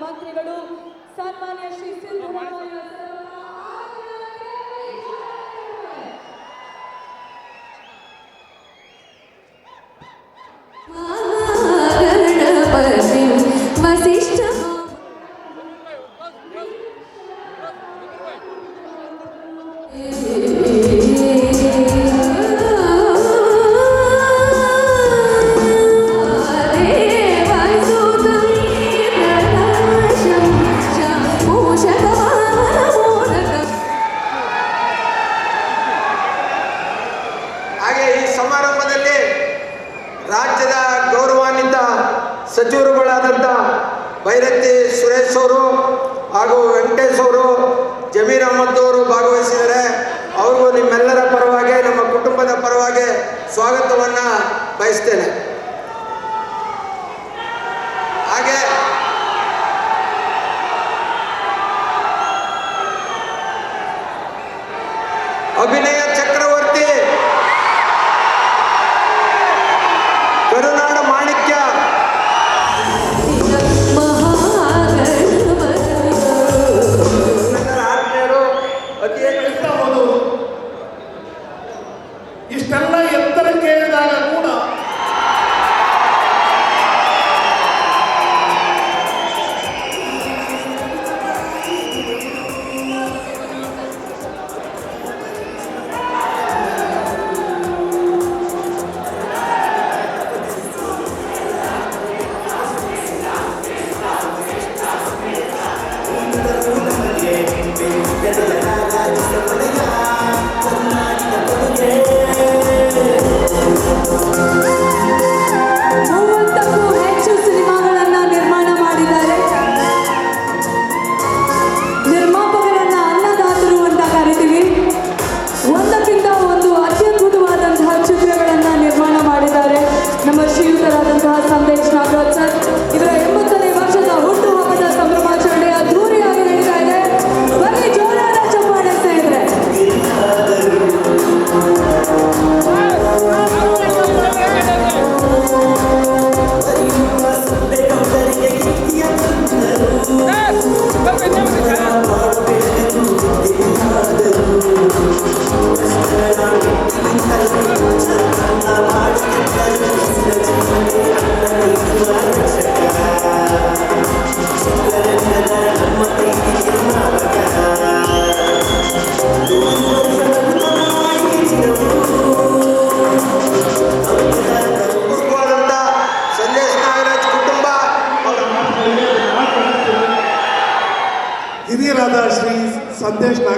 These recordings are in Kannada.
ಮಂತ್ರಿಗಳು ಸನ್ಮಾನ್ಯ ಶ್ರೀ ಸಿದ್ದರಾಮಯ್ಯ ಬಯಸ್ತೇನೆ ಹಾಗೆ ಅಭಿನಯ ಚಕ್ರವರ್ತಿ ಕರುನಾಡ ಮಾಣಿಕ್ಯ. ಅತಿ ಹೆಚ್ಚು ಇಷ್ಟೆಲ್ಲ ಎತ್ತರ ಕೇಳಿದಾಗ ಕೂಡ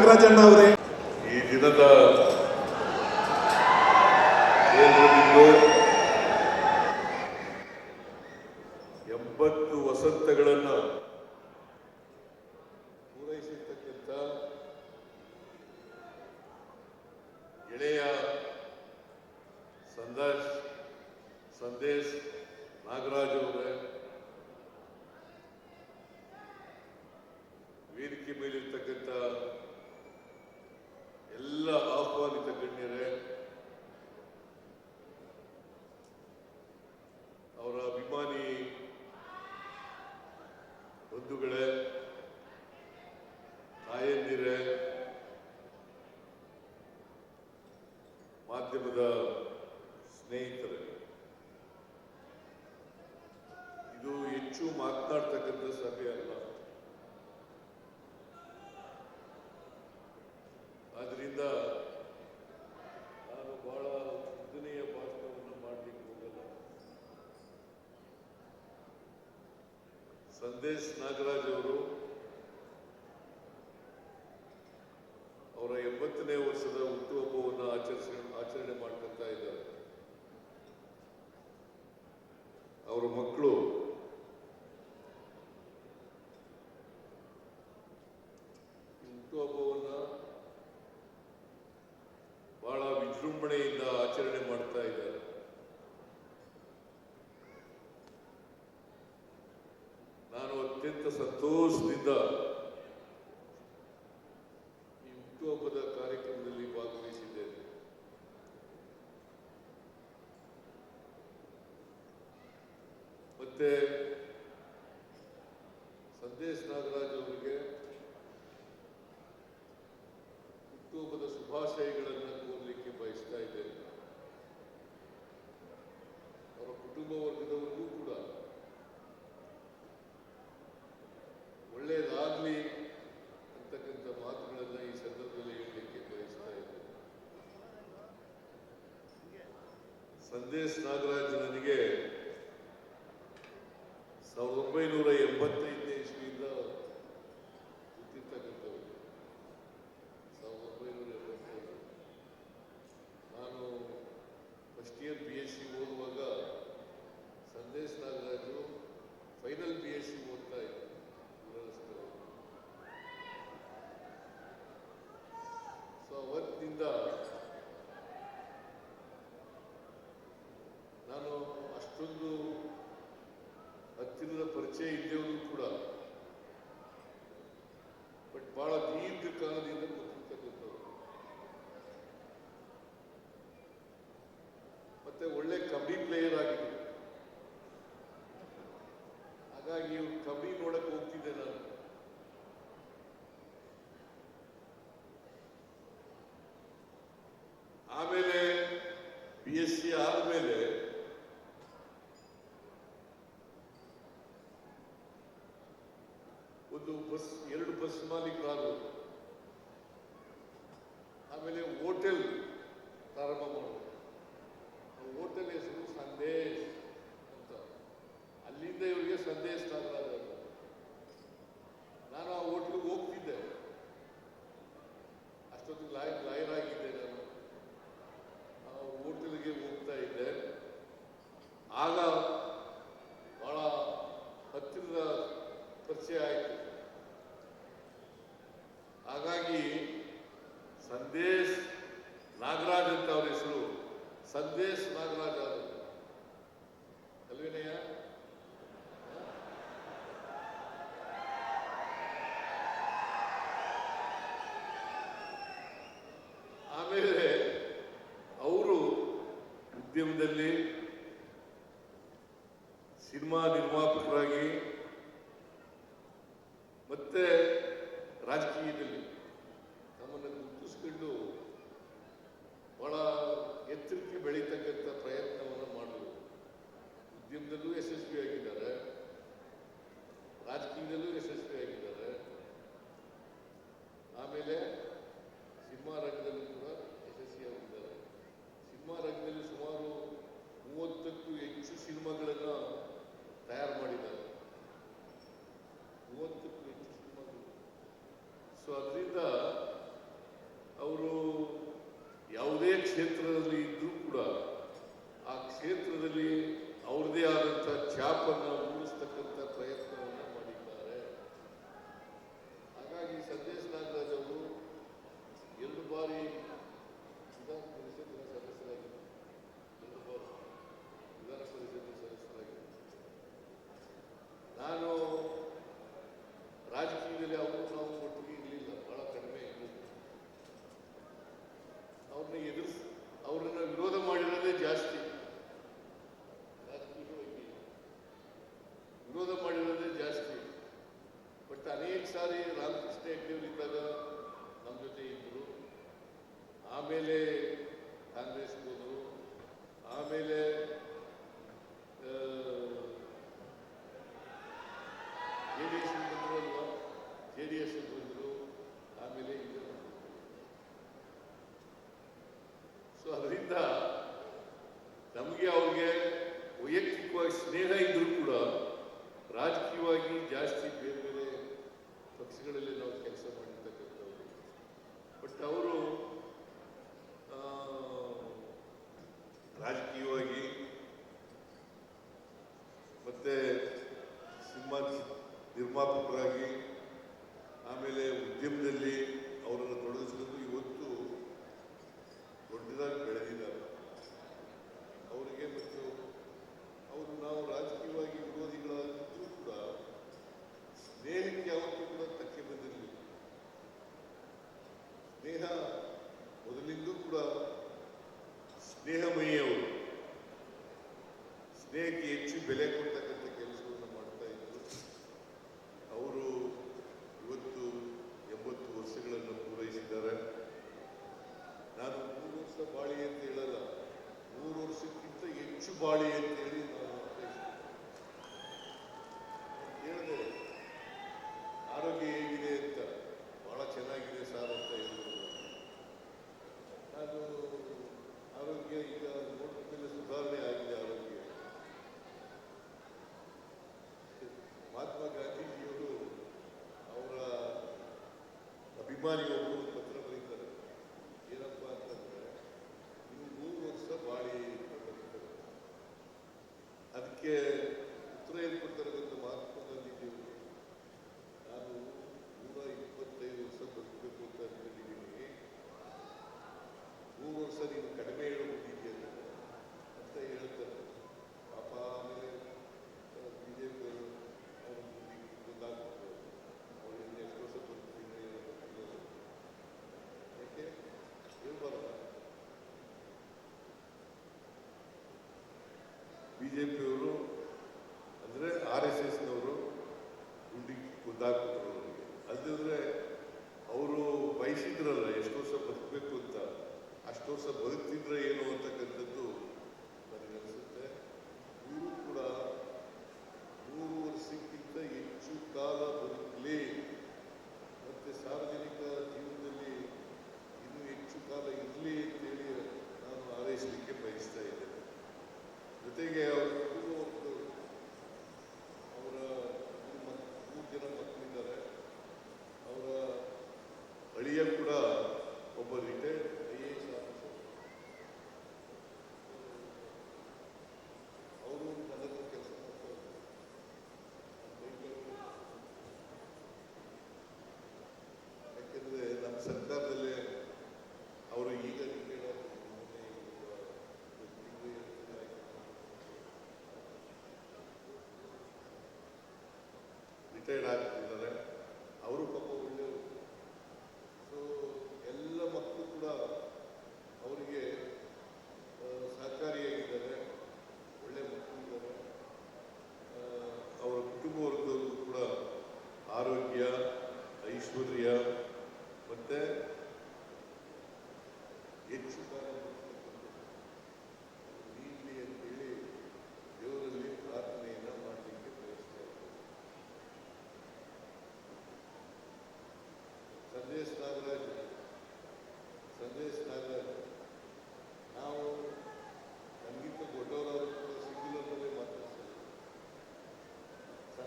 ನಾಗರಾಜಣ್ಣ ಅವರೇ. ಈ ದಿನದ ಎಂಬತ್ತು ವಸಂತಗಳನ್ನು ಪೂರೈಸಿರ್ತಕ್ಕಂಥ ಗೆಳೆಯ ಸಂದೇಶ್ ಸಂದೇಶ್ ನಾಗರಾಜ್ ಅವರೇ. ಮಾಧ್ಯಮದ ಸ್ನೇಹಿತರೆ, ಇದು ಹೆಚ್ಚು ಮಾತನಾಡ್ತಕ್ಕಂಥ ಸಭೆ ಅಲ್ಲ. ಆದ್ರಿಂದ ನಾನು ಬಹಳ ಉದ್ದನೆಯ ಭಾಷಣವನ್ನು ಮಾಡಲಿಕ್ಕೆ ಹೋಗಲ್ಲ. ಸಂದೇಶ್ ನಾಗರಾಜ್ ಅವರು ಅವರ ಎಂಬತ್ತನೇ ವರ್ಷದ ಹುಟ್ಟುಹಬ್ಬವನ್ನು ಆಚರಿಸ ಆಚರಣೆ ಮಾಡ್ಕೊತಾ ಇದ್ದಾರೆ ಅವರ ಮಕ್ಕಳು. ಈ ಹುಟ್ಟುಹಬ್ಬವನ್ನ ಬಹಳ ವಿಜೃಂಭಣೆಯಿಂದ ಆಚರಣೆ ಮಾಡ್ತಾ ಇದ್ದಾರೆ. ನಾನು ಅತ್ಯಂತ ಸಂತೋಷದಿಂದ ಮತ್ತೆ ಸಂದೇಶ್ ನಾಗರಾಜ್ ಅವರಿಗೆ ಹುಟ್ಟುಹಬ್ಬದ ಶುಭಾಶಯಗಳನ್ನು ಕೋರಲಿಕ್ಕೆ ಬಯಸ್ತಾ ಇದ್ದೇನೆ. ಅವರ ಕುಟುಂಬ ವರ್ಗದವರಿಗೂ ಕೂಡ ಒಳ್ಳೆಯದಾಗ್ಲಿ ಅಂತಕ್ಕಂಥ ಮಾತುಗಳನ್ನ ಈ ಸಂದರ್ಭದಲ್ಲಿ ಹೇಳಲಿಕ್ಕೆ ಬಯಸ್ತಾ ಇದ್ದೇನೆ. ಸಂದೇಶ್ ನಾಗರಾಜ್ ನನಗೆ ಸಾವಿರದ ಒಂಬೈನೂರ ಎಂಬತ್ತೈದನೇ ಇಸ್ವಿಯಿಂದ ಗೊತ್ತಿರ್ತಕ್ಕಂಥವ್ರು ಸಾವಿರದ ಒಂಬೈನೂರ ಎಂಬತ್ತೈದು ನಾನು first year B S C ಓದುವಾಗ Sandesh Nagaraju final B S C ಓದ್ತಾ ಇದ್ದರು ಸೊ ಅವತ್ತಿನಿಂದ ನಾನು ಅಷ್ಟೊಂದು ಹತ್ತಿರದ ಪರಿಚಯ ಇದ್ದವರು ಕೂಡ. ಬಟ್ ಬಹಳ ದೀರ್ಘಕಾಲದಿಂದ ಗೊತ್ತಿರ್ತಕ್ಕಂಥವ್ರು. ಮತ್ತೆ ಒಳ್ಳೆ ಕಬಡ್ಡಿ ಪ್ಲೇಯರ್ ಆಗಿದ್ರು ಹಾಗಾಗಿ ಇವ್ರು ಕಬಡ್ಡಿ ನೋಡಕ್ ಹೋಗ್ತಿದ್ದೆ ನಾನು ಆಮೇಲೆ ಬಿ ಎಸ್ ಸಿ ಆದಮೇಲೆ ಒಂದು ಬಸ್, ಎರಡು ಬಸ್ ಮಾಲೀಕರಾದರು. ಆಮೇಲೆ ಹೋಟೆಲ್ ಪ್ರಾರಂಭ ಮಾಡೋದು ಹೋಟೆಲ್ ಹೆಸರು ಸಂದೇಶ್ ಅಂತ. ಅಲ್ಲಿಂದ ಇವರಿಗೆ ಸಂದೇಶ್ ನಾಗರಾಜ್ ಅಂತ. ನಾನು ಆ ಹೋಟ್ಲಿಗೆ ಹೋಗ್ತಿದ್ದೆ ಅಷ್ಟೊತ್ತಿಗೆ ಲಾಯರ್ ಲಾಯರ್ ಆಗಿದ್ದೆ ನಾನು ಆ ಹೋಟೆಲ್ಗೆ ಹೋಗ್ತಾ ಇದ್ದೆ ಆಗ ಬಹಳ ಹತ್ತಿರದ ಪರಿಚಯ ಆಯಿತು ಹಾಗಾಗಿ ಸಂದೇಶ್ ನಾಗರಾಜ್ ಅಂತ ಅವ್ರ ಹೆಸರು ಸಂದೇಶ್ ನಾಗರಾಜ್ ಅವರು ಅಲ್ವೇನಯ್ಯ ಆಮೇಲೆ ಅವರು ಉದ್ಯಮದಲ್ಲಿ ಸಿನಿಮಾ ನಿರ್ಮಾಪಕರಾಗಿ ಮತ್ತೆ ರಾಜಕೀಯದಲ್ಲಿ ನಮ್ಮನ್ನು ಗುರುತಿಸ್ಕೊಂಡು ಬಹಳ ಎತ್ತರಕ್ಕೆ ಬೆಳೀತಕ್ಕಂಥ ಪ್ರಯತ್ನವನ್ನು ಮಾಡೋದು ಉದ್ಯಮದಲ್ಲೂ ಯಶಸ್ವಿಯಾಗಿದ್ದಾರೆ. ರಾಜಕೀಯದಲ್ಲೂ ಯಶಸ್ವಿಯಾಗಿದ್ದಾರೆ. ಆಮೇಲೆ সরকারের ಮತ್ತೆ ಸಿನಿಮಾ ನಿರ್ಮಾಪಕರಾಗಿ ಆಮೇಲೆ ಉದ್ಯಮದಲ್ಲಿ ಅವರನ್ನು ತೊಡಗಿಸಿಕೊಂಡು ಇವತ್ತು ದೊಡ್ಡದಾಗಿ ಬೆಳೆದಿದ್ದಾರೆ. ಅವರಿಗೆ ಮತ್ತು ಅವರು ನಾವು ರಾಜಕೀಯವಾಗಿ ವಿರೋಧಿಗಳಾಗಿದ್ದರೂ ಕೂಡ ಸ್ನೇಹಕ್ಕೆ ಯಾವತ್ತೂ ಕೂಡ ತಕ್ಕೆ ಬಂದಿರಲಿಲ್ಲ. ಸ್ನೇಹ ಮೊದಲಿಂದೂ ಕೂಡ ಸ್ನೇಹಮಯಿ ಅವರು. ಸ್ನೇಹಕ್ಕೆ ಹೆಚ್ಚು ಬೆಲೆ ಹೆಚ್ಚು Daylight.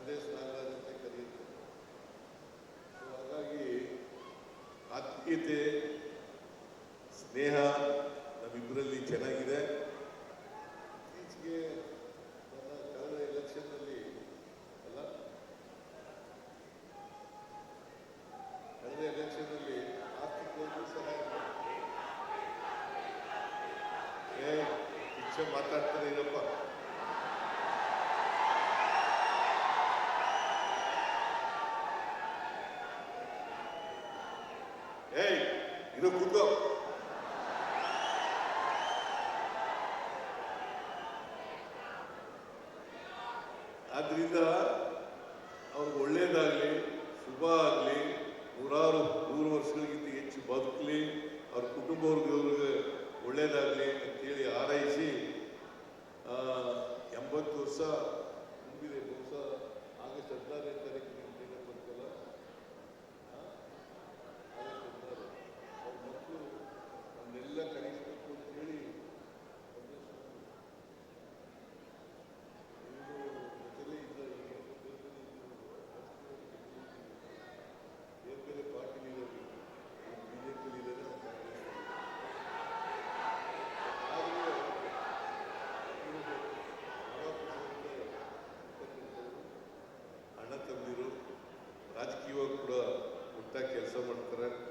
ಸಂದೇಶ ನಾಗರಾಜ್ ಅಂತ ಕರೆಯುತ್ತೆ ಸೊ ಹಾಗಾಗಿ ಆತ್ಮೀಯತೆ Hey, you look good. ಕೆಲಸ ಮಾಡ್ತಾರೆ.